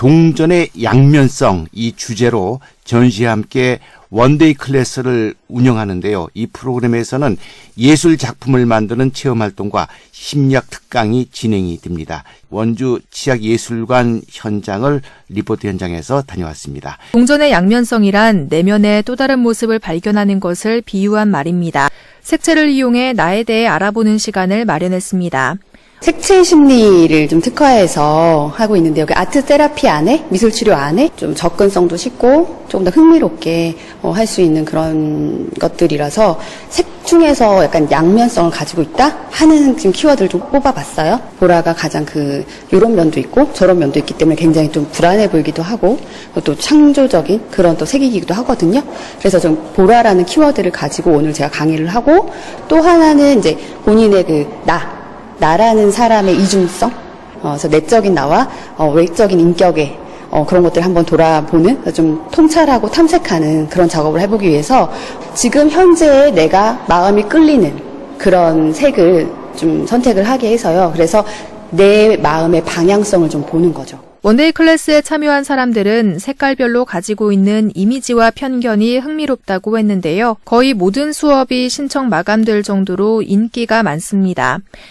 동전의 양면성 이 주제로 전시와 함께 원데이 클래스를 운영하는데요. 이 프로그램에서는 예술 작품을 만드는 체험 활동과 심리학 특강이 진행이 됩니다. 원주 치약예술관 현장을 리포트 현장에서 다녀왔습니다. 동전의 양면성이란 내면의 또 다른 모습을 발견하는 것을 비유한 말입니다. 색채를 이용해 나에 대해 알아보는 시간을 마련했습니다. 색채 심리를 좀 특화해서 하고 있는데 여기 아트 테라피 안에 미술 치료 안에 좀 접근성도 쉽고 조금 더 흥미롭게 어, 할 수 있는 그런 것들이라서 색 중에서 약간 양면성을 가지고 있다 하는 지금 키워드를 좀 뽑아봤어요. 보라가 가장 그 이런 면도 있고 저런 면도 있기 때문에 굉장히 좀 불안해 보이기도 하고 또 창조적인 그런 또 색이기도 하거든요. 그래서 좀 보라라는 키워드를 가지고 오늘 제가 강의를 하고 또 하나는 이제 본인의 그 나 나라는 사람의 이중성, 어, 그래서 내적인 나와 어, 외적인 인격의 어, 그런 것들을 한번 돌아보는 좀 통찰하고 탐색하는 그런 작업을 해보기 위해서 지금 현재의 내가 마음이 끌리는 그런 색을 좀 선택을 하게 해서요. 그래서 내 마음의 방향성을 좀 보는 거죠. 원데이 클래스에 참여한 사람들은 색깔별로 가지고 있는 이미지와 편견이 흥미롭다고 했는데요. 거의 모든 수업이 신청 마감될 정도로 인기가 많습니다.